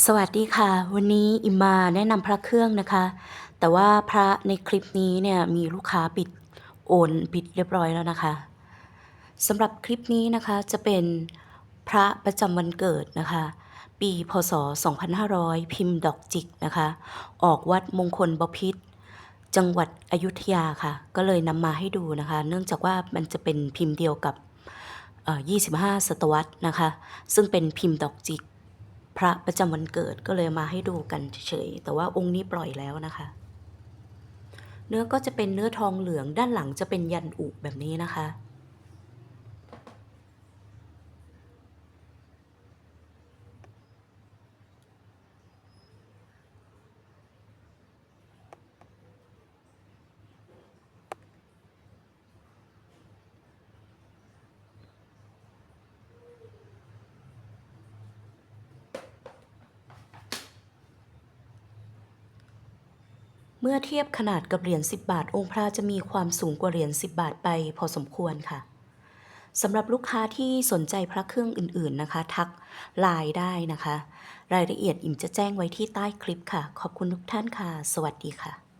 สวัสดีค่ะ วันนี้อิมมาแนะนำพระเครื่องนะคะ แต่ว่าพระในคลิปนี้เนี่ยมีลูกค้าปิดโอนปิดเรียบร้อยแล้วนะคะสำหรับคลิปนี้นะคะจะเป็นพระประจำวันเกิดนะคะ ปีพศ 2500 พิมพ์ดอกจิกนะคะ ออกวัดมงคลบพิษจังหวัดอยุธยาค่ะ ก็เลยนำมาให้ดูนะคะ เนื่องจากว่ามันจะเป็นพิมพ์เดียวกับเอ่อ25 ศตวรรษนะคะ ซึ่งเป็นพิมพ์ดอกจิก พระประจำวันเกิดก็เลยมาให้ดูกันเฉยๆแต่ว่าองค์นี้ปล่อยแล้วนะคะ เนื้อก็จะเป็นเนื้อทองเหลืองด้านหลังจะเป็นยันอุแบบนี้นะคะ เมื่อเทียบขนาดกับเหรียญ10 บาท องค์พระจะมีความสูงกว่าเหรียญ10 บาทไปพอสมควรค่ะสำหรับลูกค้าที่สนใจพระเครื่องอื่นๆนะคะ ทักไลน์ได้นะคะ รายละเอียดอิ่มจะแจ้งไว้ที่ใต้คลิปค่ะ ขอบคุณทุกท่านค่ะ สวัสดีค่ะ